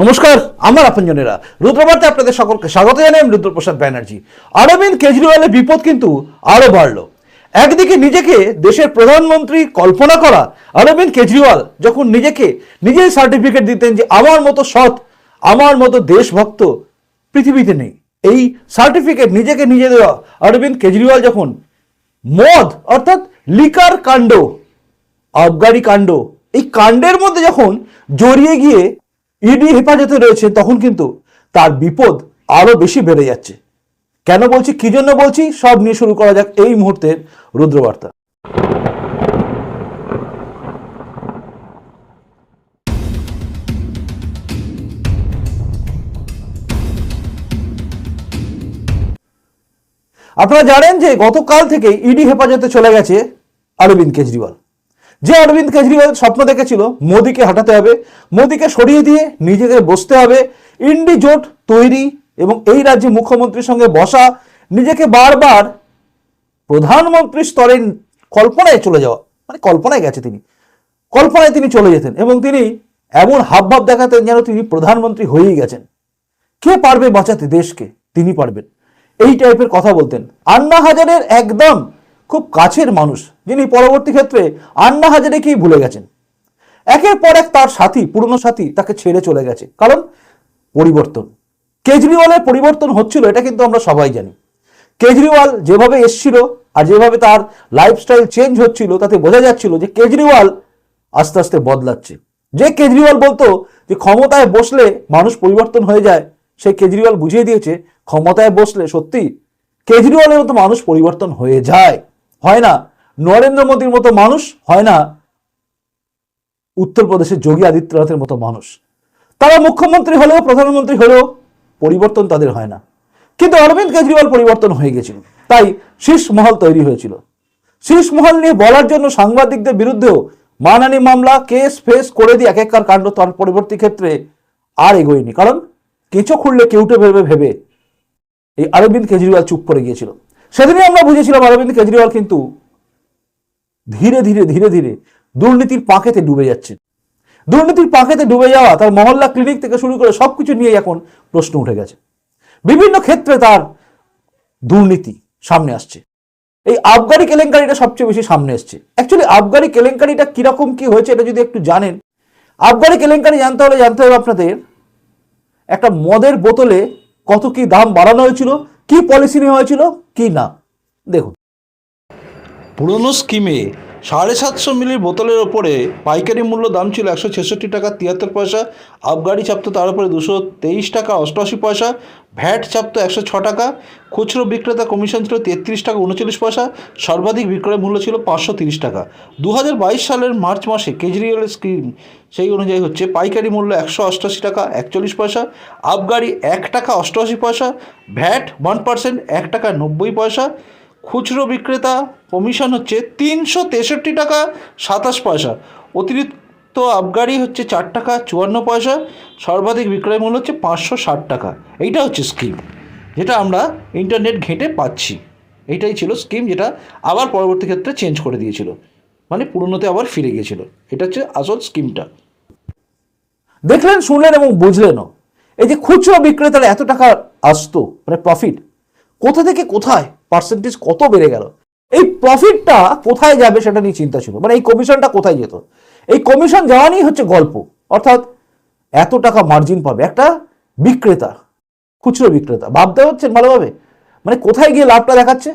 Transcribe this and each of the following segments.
নমস্কার, আমার আপনজনেরা। রুদ্রবার্তে আপনাদের সকলকে স্বাগত জানাই আমি রুদ্রপ্রসাদ ব্যানার্জি। অরবিন্দ কেজরিওয়ালের বিপদ কিন্তু আরও বাড়লো। একদিকে নিজেকে দেশের প্রধানমন্ত্রী কল্পনা করা অরবিন্দ কেজরিওয়াল যখন নিজেকে নিজেই সার্টিফিকেট দিতেন যে আমার মতো সৎ, আমার মতো দেশভক্ত পৃথিবীতে নেই। এই সার্টিফিকেট নিজেকে নিজে দেওয়া অরবিন্দ কেজরিওয়াল যখন মদ, অর্থাৎ লিকার কাণ্ড, আবগারি কাণ্ড, এই কাণ্ডের মধ্যে যখন জড়িয়ে গিয়ে ইডি হেফাজতে রয়েছে, তখন কিন্তু তার বিপদ আরও বেশি বেড়ে যাচ্ছে। কেন বলছি? কি জন্য বলছি? সব নিয়ে শুরু করা যাক এই মুহূর্তের রুদ্রবার্তা। আপনারা জানেন যে গতকাল থেকে ইডি হেফাজতে চলে গেছে অরবিন্দ কেজরিওয়াল। যে অরবিন্দ কেজরিওয়াল স্বপ্ন দেখেছিল মোদীকে হটাতে হবে, মোদীকে সরিয়ে দিয়ে নিজেকে বসতে হবে, ইন্ডি জোট তৈরি এবং এই রাজ্যে মুখ্যমন্ত্রীর সঙ্গে বসা, নিজেকে বারবার প্রধানমন্ত্রী স্তরে কল্পনায় চলে যাওয়া মানে কল্পনায় গেছে তিনি, কল্পনায় তিনি চলে যেতেন এবং তিনি এমন হাবভাব দেখাতেন যেন তিনি প্রধানমন্ত্রী হয়েই গেছেন। কে পারবে বাঁচাতে দেশকে? তিনি পারবেন। এই টাইপের কথা বলতেন। আন্না হাজারের একদম খুব কাছের মানুষ, যিনি পরবর্তী ক্ষেত্রে আন্না হাজারেকেই ভুলে গেছেন। একের পর এক তার সাথী, পুরনো সাথী, তাকে ছেড়ে চলে গেছে। কারণ পরিবর্তন। কেজরিওয়ালের পরিবর্তন হচ্ছিল, এটা কিন্তু আমরা সবাই জানি। কেজরিওয়াল যেভাবে এসছিল আর যেভাবে তার লাইফস্টাইল চেঞ্জ হচ্ছিল, তাতে বোঝা যাচ্ছিল যে কেজরিওয়াল আস্তে আস্তে বদলাচ্ছে। যে কেজরিওয়াল বলতো যে ক্ষমতায় বসলে মানুষ পরিবর্তন হয়ে যায়, সেই কেজরিওয়াল বুঝিয়ে দিয়েছে, ক্ষমতায় বসলে সত্যি কেজরিওয়ালের মতো মানুষ পরিবর্তন হয়ে যায়। হয় না। নরেন্দ্র মোদীর মতো মানুষ হয় না। উত্তরপ্রদেশের যোগী আদিত্যনাথের মতো মানুষ। তারা মুখ্যমন্ত্রী হলেও, প্রধানমন্ত্রী হলেও পরিবর্তন তাদের হয় না। কিন্তু অরবিন্দ কেজরিওয়াল পরিবর্তন হয়ে গেছিল। তাই শীর্ষ মহল তৈরি হয়েছিল। শীর্ষ মহল নিয়ে বলার জন্য সাংবাদিকদের বিরুদ্ধেও মানানি মামলা, কেস, ফেস করে দিয়ে এক একবার কাণ্ড তার পরবর্তী ক্ষেত্রে আর এগোয়নি। কারণ কেঁচো খুললে কেউটে ভেবে ভেবে এই অরবিন্দ কেজরিওয়াল চুপ করে গিয়েছিল। সেদিনই আমরা বুঝেছিলাম অরবিন্দ কেজরিওয়াল কিন্তু ধীরে ধীরে ধীরে ধীরে দুর্নীতির পাঁকেতে ডুবে যাচ্ছে। দুর্নীতির পাঁকেতে ডুবে যাওয়া, তার মহল্লা ক্লিনিক থেকে শুরু করে সবকিছু নিয়ে এখন প্রশ্ন উঠে গেছে। বিভিন্ন ক্ষেত্রে তার দুর্নীতি সামনে আসছে। এই আবগারি কেলেঙ্কারিটা সবচেয়ে বেশি সামনে এসছে। অ্যাকচুয়ালি আবগারি কেলেঙ্কারিটা কীরকম কি হয়েছে এটা যদি একটু জানেন, আবগারি কেলেঙ্কারি জানতে হলে জানতে হবে আপনাদের, একটা মদের বোতলে কত কি দাম বাড়ানো হয়েছিল কি পলিসি নেওয়া হয়েছিল? কি না? দেখুন। পুরনো স্কিমে সাড়ে সাতশো মিলির বোতলের ওপরে পাইকারি মূল্য দাম ছিল একশো ছেষট্টি টাকা তিয়াত্তর পয়সা, আবগারি চাপতো তার উপরে দুশো তেইশ টাকা অষ্টআশি পয়সা, ভ্যাট চাপতো একশো ছ টাকা, খুচরো বিক্রেতা কমিশন ছিল তেত্রিশ টাকা উনচল্লিশ পয়সা, সর্বাধিক বিক্রয় মূল্য ছিল পাঁচশো তিরিশ টাকা। দু হাজার বাইশ সালের মার্চ মাসে কেজরিওয়ালের স্কিম সেই অনুযায়ী হচ্ছে পাইকারি মূল্য একশো অষ্টআশি টাকা একচল্লিশ পয়সা, আবগারি এক টাকা অষ্টআশি পয়সা, ভ্যাট ওয়ান পার্সেন্ট এক টাকা নব্বই পয়সা খুচরো বিক্রেতা কমিশন হচ্ছে তিনশো তেষট্টি টাকা সাতাশ পয়সা। অতিরিক্ত আবগারি হচ্ছে চার টাকা চুয়ান্ন পয়সা। সর্বাধিক বিক্রয় মূল্য হচ্ছে পাঁচশো ষাট টাকা। এইটা হচ্ছে স্কিম যেটা আমরা ইন্টারনেট ঘেঁটে পাচ্ছি। এইটাই ছিল স্কিম যেটা আবার পরবর্তী ক্ষেত্রে চেঞ্জ করে দিয়েছিল। মানে পুরনোতে আবার ফিরে গিয়েছিল। এটা হচ্ছে আসল স্কিমটা দেখলেন, শুনলেন এবং বুঝলেনও। এই যে খুচরো বিক্রেতারা এত টাকা আসতো মানে প্রফিট কোথা থেকে কোথায় পার্সেন্টেজ কত বেড়ে গেল? এই প্রফিটটা কোথায় যাবে সেটা নিয়ে চিন্তা ছিল। মানে এই কমিশনটা কোথায় যেত? এই কমিশন যাওয়া নিয়েই হচ্ছে গল্প। অর্থাৎ এত টাকা মার্জিন পাবে একটা বিক্রেতা, খুচরো বিক্রেতা। ভাবতে হচ্ছে ভালোভাবে? মানে কোথায় গিয়ে লাভটা দেখাচ্ছে?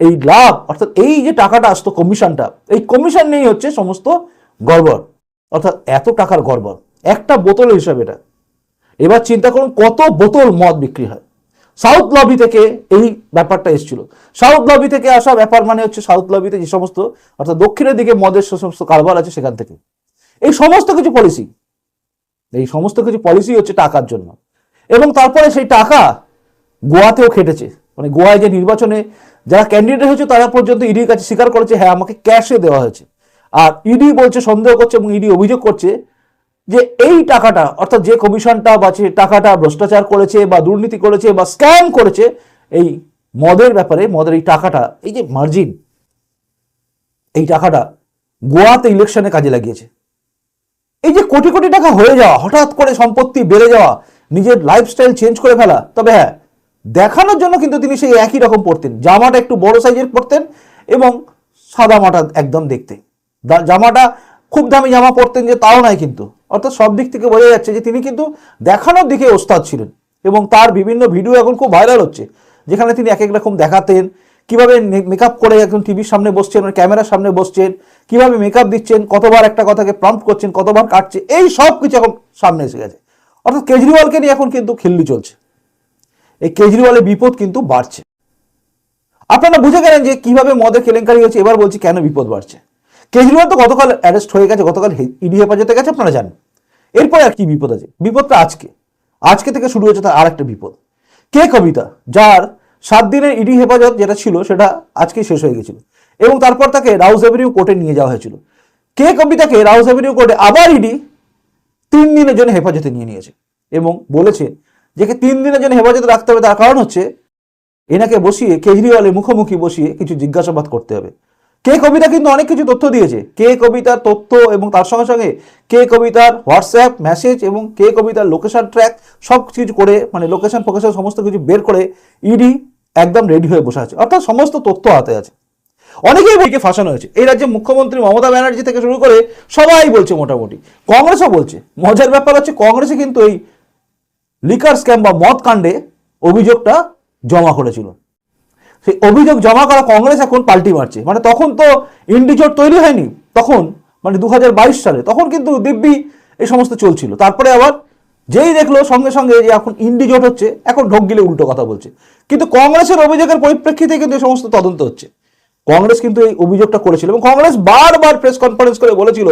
এই লাভ, অর্থাৎ এই যে টাকাটা আসতো কমিশনটা এই কমিশন নিয়েই হচ্ছে সমস্ত গড়বড়। অর্থাৎ এত টাকার গড়বড়। একটা বোতলের হিসাবে এটা। এবার চিন্তা করুন কত বোতল মদ বিক্রি হয়। সাউথ লবি থেকে এই ব্যাপারটা এসেছিল। সাউথ লবি থেকে আসা ব্যাপার মানে হচ্ছে সাউথ লবিতে যে সমস্ত, অর্থাৎ দক্ষিণের দিকে মদের যে সমস্ত কারবার আছে সেখান থেকে। এই সমস্ত কিছু পলিসি এই সমস্ত কিছু পলিসি হচ্ছে টাকার জন্য। এবং তারপরে সেই টাকা গোয়াতেও খেটেছে। মানে গোয়ায় যে নির্বাচনে যারা ক্যান্ডিডেট হয়েছে তারা পর্যন্ত ইডির কাছে স্বীকার করেছে হ্যাঁ আমাকে ক্যাশে দেওয়া হয়েছে। আর ইডি বলছে, সন্দেহ করছে এবং ইডি অভিযোগ করছে যে এই টাকাটা, অর্থাৎ যে কমিশনটা বা যে টাকাটা ভ্রষ্টাচার করেছে বা দুর্নীতি করেছে বা স্ক্যাম করেছে, এই মদের ব্যাপারে, মদের এই টাকাটা, এই যে মার্জিন এই টাকাটা গোয়াতে ইলেকশনে কাজে লাগিয়েছে। এই যে কোটি কোটি টাকা হয়ে যাওয়া, হঠাৎ করে সম্পত্তি বেড়ে যাওয়া, নিজের লাইফস্টাইল চেঞ্জ করে ফেলা, তবে হ্যাঁ দেখানোর জন্য কিন্তু তিনি সেই একই রকম পরতেন। জামাটা একটু বড় সাইজের পরতেন এবং সাদা মাটা একদম দেখতে। জামাটা খুব দামি জামা পরতেন যে তাও নয় কিন্তু। অর্থাৎ সব দিক থেকে বোঝা যাচ্ছে যে তিনি কিন্তু দেখানোর দিকে ওস্তাদ ছিলেন এবং তার বিভিন্ন ভিডিও এখন খুব ভাইরাল হচ্ছে, যেখানে তিনি এক এক রকম দেখাতেন, কীভাবে মেকআপ করে একজন টিভির সামনে বসছেন ক্যামেরার সামনে বসছেন, কীভাবে মেকআপ দিচ্ছেন, কতবার একটা কথাকে প্রম্পট করছেন, কতবার কাটছে, এই সব কিছু এখন সামনে এসে গেছে। অর্থাৎ কেজরিওয়ালকে নিয়ে এখন কিন্তু খিল্লি চলছে। এই কেজরিওয়ালের বিপদ কিন্তু বাড়ছে। আপনারা বুঝে গেলেন যে কীভাবে মদের কেলেঙ্কারি হচ্ছে এবার বলছি কেন বিপদ বাড়ছে। কেজরিওয়াল তো গতকাল অ্যারেস্ট হয়ে গেছে, গতকাল ইডি হেফাজতে গেছে, আপনারা জানেন। এরপরে আর কি বিপদ আছে? বিপদটা আজকে। আজকে থেকে শুরু হয়েছে তার আর একটা বিপদ। কে কবিতা? যার সাত দিনের ইডি হেফাজত যেটা ছিল, সেটা আজকে শেষ হয়ে গেছিল। এবং তারপর তাকে রাউস এভিনিউ কোর্টে নিয়ে যাওয়া হয়েছিল। কে কবিতাকে রাউস এভিনিউ কোর্টে আবার ইডি তিন দিনের জন্য হেফাজতে নিয়ে নিয়েছে? এবং বলেছে যে তিন দিনের জন্য হেফাজতে রাখতে হবে। তার কারণ হচ্ছে, এনাকে বসিয়ে কেজরিওয়ালের মুখোমুখি বসিয়ে কিছু জিজ্ঞাসাবাদ করতে হবে। কে কবিতা কিন্তু অনেক কিছু তথ্য দিয়েছে। কে কবিতার তথ্য এবং তার সঙ্গে সঙ্গে কে কবিতার হোয়াটসঅ্যাপ মেসেজ এবং কে কবিতার লোকেশন ট্র্যাক সব কিছু করে মানে লোকেশন, ফোকেশন সমস্ত কিছু বের করে ইডি একদম রেডি হয়ে বসে আছে। অর্থাৎ সমস্ত তথ্য হাতে আছে। অনেকেই বইকে ফাঁসানো হয়েছে। এই রাজ্যে মুখ্যমন্ত্রী মমতা ব্যানার্জি থেকে শুরু করে সবাই বলছে মোটামুটি। কংগ্রেসও বলছে। মজার ব্যাপার হচ্ছে কংগ্রেসে কিন্তু এই লিকার স্ক্যাম বা মদ কাণ্ডে অভিযোগটা জমা করেছিল। সেই অভিযোগ জমা করা কংগ্রেস এখন পাল্টি মারছে। মানে তখন তো ইন্ডিজোট তৈরি হয়নি, তখন মানে দু হাজার বাইশ সালে। তখন কিন্তু দিব্যি এই সমস্ত চলছিল। তারপরে আবার যেই দেখল, সঙ্গে সঙ্গে যে এখন ইন্ডিজোট হচ্ছে, এখন ঢোক গিলে উল্টো কথা বলছে। কিন্তু কংগ্রেসের অভিযোগের পরিপ্রেক্ষিতে কিন্তু এই সমস্ত তদন্ত হচ্ছে। কংগ্রেস কিন্তু এই অভিযোগটা করেছিল এবং কংগ্রেস বারবার প্রেস কনফারেন্স করে বলেছিল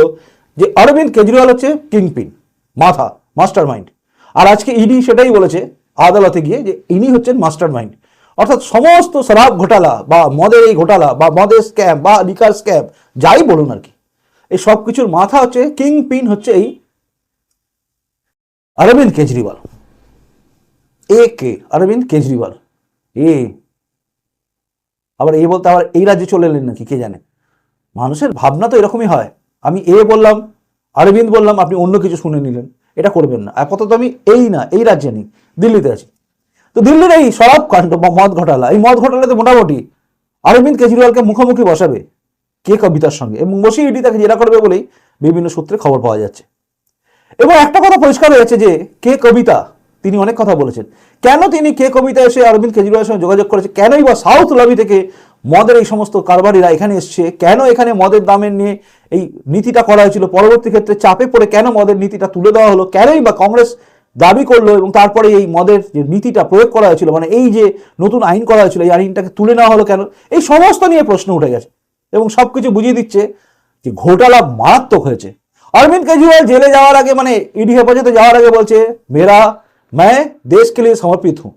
যে অরবিন্দ কেজরিওয়াল হচ্ছে কিংপিন, মাথা মাস্টার মাইন্ড আর আজকে ইডি সেটাই বলেছে আদালতে গিয়ে যে ইনি হচ্ছেন মাস্টার মাইন্ড অর্থাৎ সমস্ত শরাব ঘোটালা বা মদের এই ঘোটালা বা মদের স্ক্যাম বা লিকার স্ক্যাম যাই বলুন আর কি। এই সব কিছুর মাথা হচ্ছে কিং পিন হচ্ছে এই অরবিন্দ কেজরিওয়াল। এ কে অরবিন্দ কেজরিওয়াল। এ। আবার এই বলতে আবার এই রাজ্যে চলে এলেন নাকি, কে জানে? মানুষের ভাবনা তো এরকমই হয়। আমি এ বললাম, অরবিন্দ বললাম, আপনি অন্য কিছু শুনে নিলেন। এটা করবেন না। আপাতত আমি এই না, এই রাজ্যে নেই, দিল্লিতে আছি। তো দিল্লির এই সরব কাণ্ড বা মদ ঘটালা, এই মদ ঘটালাতে মোটামুটি অরবিন্দ কেজরিওয়ালকে মুখোমুখি বসাবে কে কবিতার সঙ্গে? এবং বসে ইডি তাকে জেরা করবে বলেই বিভিন্ন সূত্রে খবর পাওয়া যাচ্ছে। এবং একটা কথা পরিষ্কার হয়েছে যে কে কবিতা, তিনি অনেক কথা বলেছেন। কেন তিনি কে কবিতা এসে অরবিন্দ কেজরিওয়ালের সঙ্গে যোগাযোগ করেছে? কেনই বা সাউথ লবি থেকে মদের এই সমস্ত কারবারিরা এখানে এসছে? কেন এখানে মদের দামের নিয়ে এই নীতিটা করা হয়েছিল? পরবর্তী ক্ষেত্রে চাপে পড়ে কেন মদের নীতিটা তুলে দেওয়া হলো? কেনই বা কংগ্রেস দাবি করল এবং তারপরে এই মদের যে নীতিটা প্রয়োগ করা হয়েছিল মানে এই যে নতুন আইন করা হয়েছিল, এই আইনটাকে তুলে নেওয়া হলো কেন? এই সমস্ত নিয়ে প্রশ্ন উঠে গেছে এবং সবকিছু বুঝিয়ে দিচ্ছে যে ঘোটালা মারাত্মক হয়েছে। অরবিন্দ কেজরিওয়াল জেলে যাওয়ার আগে মানে ইডি হেফাজতে যাওয়ার আগে বলছে মেরা मैं দেশ কে লিয়ে সমর্পিত হুঁ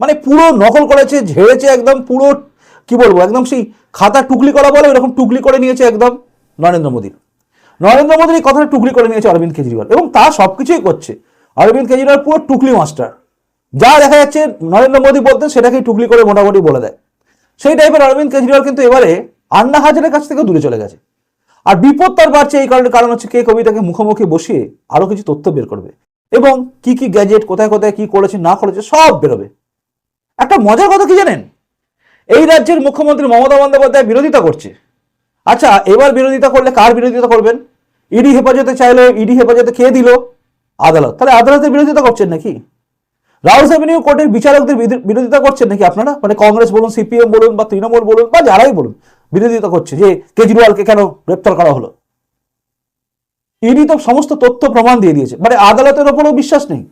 মানে পুরো নকল করেছে, ঝেড়েছে একদম পুরো, কি বলব, একদম সেই খাতা টুকলি করা বলে এরকম টুকলি করে নিয়েছে একদম নরেন্দ্র মোদীর নরেন্দ্র মোদীর এই কথাটা টুকলি করে নিয়েছে অরবিন্দ কেজরিওয়াল এবং তা সব কিছুই করছে। অরবিন্দ কেজরিওয়াল পুরো টুকলি মাস্টার। যা দেখা যাচ্ছে নরেন্দ্র মোদী বলতেন সেটাকেই টুকলি করে মোটামুটি বলে দেয়। সেই টাইপের অরবিন্দ কেজরিওয়াল কিন্তু এবারে আন্না হাজারের কাছ থেকে দূরে চলে গেছে। আর বিপদ তার বাড়ছে এই কারণে, কারণ হচ্ছে কে কবিতাকে মুখোমুখি বসিয়ে আরও কিছু তথ্য বের করবে। এবং কি কি গ্যাজেট, কোথায় কোথায় কি করেছে, না করেছে, সব বেরোবে। একটা মজার কথা কি জানেন? এই রাজ্যের মুখ্যমন্ত্রী মমতা বন্দ্যোপাধ্যায় বিরোধিতা করছে। আচ্ছা এবার বিরোধিতা করলে কার বিরোধিতা করবেন? ইডি হেফাজতে চাইলে, ইডি হেফাজতে কে দিল? আদালত। তাহলে আদালতের বিরোধিতা করছেন নাকি? রাউস অ্যাভিনিউ কোর্টের বিচারকদের বিরোধিতা করছেন নাকি আপনারা? মানে কংগ্রেস বলুন, সিপিএম বলুন বা তৃণমূল বলুন বা যারাই বলুন, বিরোধিতা করছে যে কেজরিওয়ালকে কেন গ্রেপ্তার করা হলো? ইডি তো সমস্ত তথ্য প্রমাণ দিয়ে দিয়েছে। মানে আদালতের ওপরও বিশ্বাস নেই।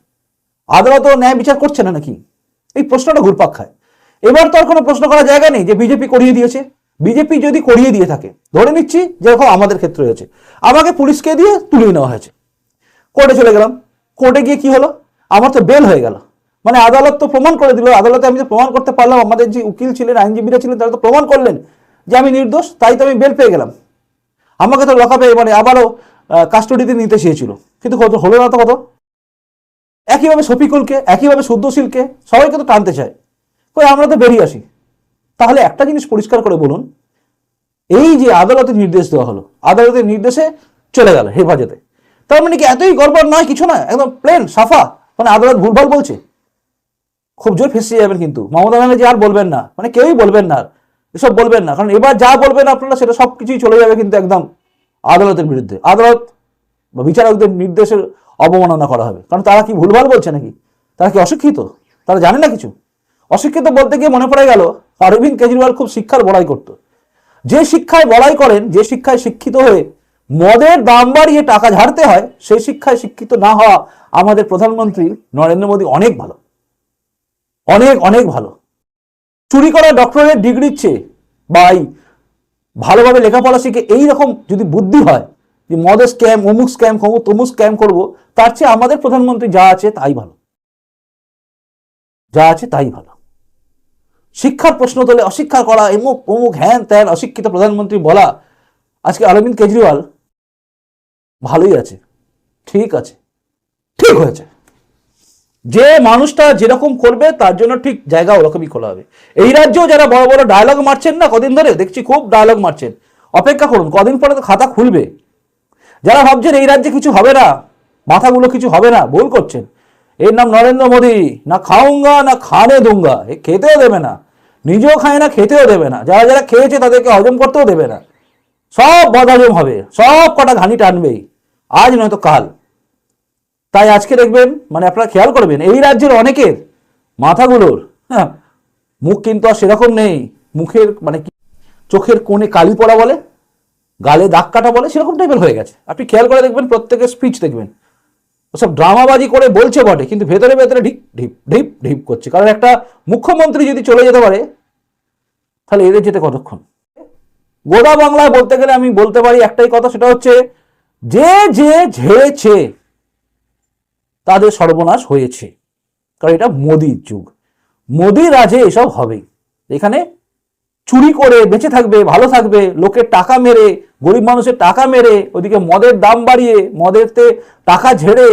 আদালতও ন্যায় বিচার করছে না নাকি? এই প্রশ্নটা ঘুরপাক খায়। এবার তো আর কোনো প্রশ্ন করার জায়গা নেই যে বিজেপি করিয়ে দিয়েছে। বিজেপি যদি করিয়ে দিয়ে থাকে, ধরে নিচ্ছি যেরকম আমাদের ক্ষেত্রে হয়েছে। আমাকে পুলিশকে দিয়ে তুলে নেওয়া হয়েছে। কোর্টে চলে গেলাম। কোর্টে গিয়ে কি হলো? আমার তো বেল হয়ে গেল। মানে আদালত তো প্রমাণ করে দিল। আদালতে আমি তো প্রমাণ করতে পারলাম, আমাদের যে উকিল ছিলেন, আইনজীবীরা ছিলেন, তারা তো প্রমাণ করলেন যে আমি নির্দোষ, তাই তো আমি বেল পেয়ে গেলাম। আমাকে তো লকাপে মানে আবারও কাস্টডিতে নিতে চেয়েছিল। কিন্তু কত, হলো না তো কত? একইভাবে শফিকুলকে, একইভাবে শুদ্ধশীলকে সবাইকে তো টানতে চায়। কই, আমরা তো বেরিয়ে আসি। তাহলে একটা জিনিস পরিষ্কার করে বলুন। এই যে আদালতে নির্দেশ দেওয়া হলো, আদালতের নির্দেশে চলে গেল হেফাজতে। তার মানে কি এতই গড়বড় নয়? কিছু না একদম প্লেন সাফা। মানে আদালত ভুলভাল বলছে। খুব জোর ফেসে যাবেন কিন্তু। মমতা ব্যানার্জি আর বলবেন না। মানে কেউই বলবেন না। এসব বলবেন না। কারণ এবার যা বলবেন আপনারা, সেটা সব কিছুই চলে যাবে কিন্তু একদম আদালতের বিরুদ্ধে। আদালত বা বিচারকদের নির্দেশের অবমাননা করা হবে। কারণ তারা কি ভুলভাল বলছে নাকি? তারা কি অশিক্ষিত? তারা জানে না কিছু? অশিক্ষিত বলতে গিয়ে মনে পড়ে গেল, অরবিন্দ কেজরিওয়াল খুব শিক্ষার বড়াই করতো। যে শিক্ষায় বড়াই করেন, যে শিক্ষায় শিক্ষিত হয়ে মদের দাম বাড়িয়ে টাকা ঝাড়তে হয়, সেই শিক্ষায় শিক্ষিত না হওয়া আমাদের প্রধানমন্ত্রী নরেন্দ্র মোদী অনেক ভালো। অনেক অনেক ভালো। চুরি করা ডক্টরেট ডিগ্রির চেয়ে বা এই ভালোভাবে লেখাপড়া শিখে এইরকম যদি বুদ্ধি হয় যে মদের স্ক্যাম অমুক স্ক্যাম অমুক তমুক স্ক্যাম করব, তার চেয়ে আমাদের প্রধানমন্ত্রী যা আছে তাই ভালো। যা আছে তাই ভালো। শিক্ষার প্রশ্ন তোলে অশিক্ষা করা, এমুক, অমুক, হ্যান ত্যান, অশিক্ষিত প্রধানমন্ত্রী বলা। আজকে অরবিন্দ কেজরিওয়াল ভালোই আছে, ঠিক আছে, ঠিক হয়েছে। যে মানুষটা যেরকম করবে, তার জন্য ঠিক জায়গা ওরকমই খোলা হবে। এই রাজ্যেও যারা বড় বড় ডায়লগ মারছেন না, কদিন ধরে দেখছি খুব ডায়লগ মারছেন। অপেক্ষা করুন, কদিন পরে তো খাতা খুলবে। যারা ভাবছেন এই রাজ্যে কিছু হবে না, মাথাগুলো কিছু হবে না, ভুল করছেন। এর নাম নরেন্দ্র মোদী, না খাউঙ্গা না খানে দুঙ্গা, এ খেতেও দেবে না। নিজেও খায় না, খেতেও দেবে না। যারা যারা খেয়েছে, তাদেরকে হজম করতেও দেবে না। সব বদহজম হবে, সব কটা ঘানি টানবেই। আজ নয়তো কাল। তাই আজকে দেখবেন মানে আপনারা খেয়াল করবেন, এই রাজ্যের অনেকের মাথাগুলোর হ্যাঁ মুখ কিন্তু আর সেরকম নেই। মুখের মানে চোখের কোণে কালি পড়া বলে, গালে দাগ কাটা বলে, সেরকম টাইপের হয়ে গেছে। আপনি খেয়াল করে দেখবেন, প্রত্যেকের স্পিচ দেখবেন। ওসব ড্রামাবাজি করে বলছে বটে, কিন্তু ভেতরে ভেতরে ঢিপ ঢিপ ঢিপ ঢিপ করছে। কারণ একটা মুখ্যমন্ত্রী যদি চলে যেতে পারে, তাহলে এদের যেতে কতক্ষণ? গোদা বাংলায় বলতে গেলে আমি বলতে পারি একটাই কথা, সেটা হচ্ছে যে যে, ঝেড়েছে, তাদের সর্বনাশ হয়েছে। কারণ এটা মোদির যুগ। মোদির রাজে এসব হবেই। এখানে চুরি করে বেঁচে থাকবে, ভালো থাকবে লোকের টাকা মেরে, গরিব মানুষের টাকা মেরে, ওদিকে মদের দাম বাড়িয়ে, মদেরতে টাকা ঝেড়ে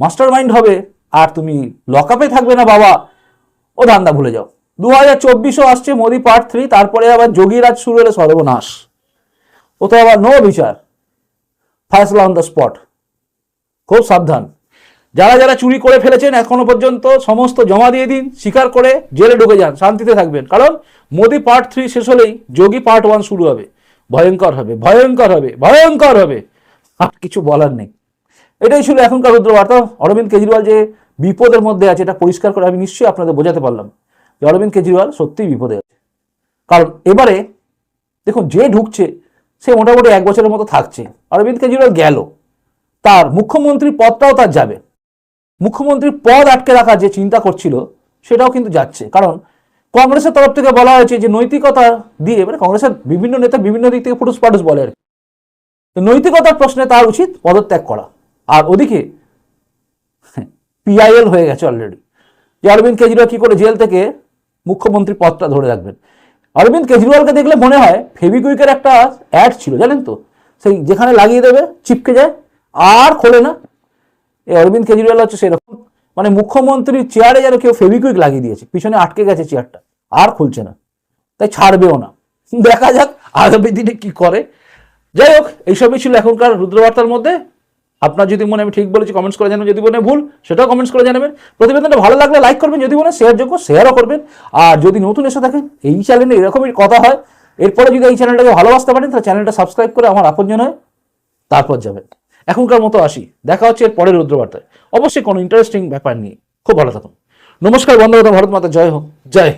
মাস্টার মাইন্ড হবে, আর তুমি লকআপে থাকবে না বাবা। ও ধান্দা ভুলে যাও। দু হাজার আসছে মোদি পার্ট থ্রি তারপরে আবার যোগীরাজ শুরু হলে সর্বনাশ। ও তো আবার নো বিচার। ফাইসলা অন দ্য স্পট খুব সাবধান। যারা যারা চুরি করে ফেলেছেন এখনও পর্যন্ত সমস্ত জমা দিয়ে দিন, স্বীকার করে জেলে ঢুকে যান, শান্তিতে থাকবেন। কারণ মোদি পার্ট থ্রি শেষ হলেই যোগী পার্ট ওয়ান শুরু হবে। ভয়ঙ্কর হবে ভয়ঙ্কর হবে ভয়ঙ্কর হবে। আর কিছু বলার নেই। এটাই ছিল এখনকার রুদ্রবার্তা। অরবিন্দ কেজরিওয়াল যে বিপদের মধ্যে আছে, এটা পরিষ্কার করে আমি নিশ্চয়ই আপনাদের বোঝাতে পারলাম। অরবিন্দ কেজরিওয়াল সত্যিই বিপদে কারণ এবারে দেখুন, যে ঢুকছে, সে মোটামুটি এক বছরের মতো থাকছে। অরবিন্দ কেজরিওয়াল গেল। তার মুখ্যমন্ত্রী পদটাও তার যাবে। মুখ্যমন্ত্রীর পদ আটকে রাখা যে চিন্তা করছিল, সেটাও কিন্তু যাচ্ছে। কারণ কংগ্রেসের তরফ থেকে বলা হয়েছে যে, নৈতিকতা দিয়ে মানে কংগ্রেসের বিভিন্ন নেতা বিভিন্ন দিক থেকে ফুটুস পাটুস বলে আর। তো নৈতিকতার প্রশ্নে তার উচিত পদত্যাগ করা। আর ওদিকে পিআইএল হয়ে গেছে অলরেডি যে অরবিন্দ কেজরিওয়াল কি করে জেল থেকে মুখ্যমন্ত্রী পদটা ধরে রাখবেন। অরবিন্দ কেজরিওয়ালকে দেখলে মনে হয় ফেভিকুইকের একটা অ্যাড ছিল, জানেন তো? সেই যেখানে লাগিয়ে দেবে, চিপকে যায়, আর খোলে না। এই অরবিন্দ কেজরিওয়াল হচ্ছে সেরকম। মানে মুখ্যমন্ত্রীর চেয়ারে যেন কেউ ফেভিকুইক লাগিয়ে দিয়েছে, পিছনে আটকে গেছে চেয়ারটা আর খুলছে না। তাই ছাড়বেও না। দেখা যাক আগামী দিনে কি করে। যাই হোক, এইসবই ছিল এখনকার রুদ্রবার্তার মধ্যে। আপনার যদি মনে আমি ঠিক বলেছি কমেন্টস করে জানাবেন। যদি মনে ভুল, সেটাও কমেন্টস করে জানাবেন। প্রতিবেদনটা ভালো লাগলে লাইক করবেন, যদি মনে শেয়ারযোগ্য শেয়ারও করবেন। আর যদি নতুন এসে থাকেন, এই চ্যানেলে এরকমই কথা হয়। এরপরে যদি এই চ্যানেলটাকে ভালোবাসতে পারেন, তাহলে চ্যানেলটা সাবস্ক্রাইব করে আমার আপনজন হয় তারপর যাবেন। এখনকার মতো আসি। দেখা হচ্ছে এর পরের রুদ্রবার্তায়। অবশ্যই কোনো ইন্টারেস্টিং ব্যাপার নিয়ে। খুব ভালো থাকুন। নমস্কার বন্ধু ভারত মাতা, জয় হোক। জয়।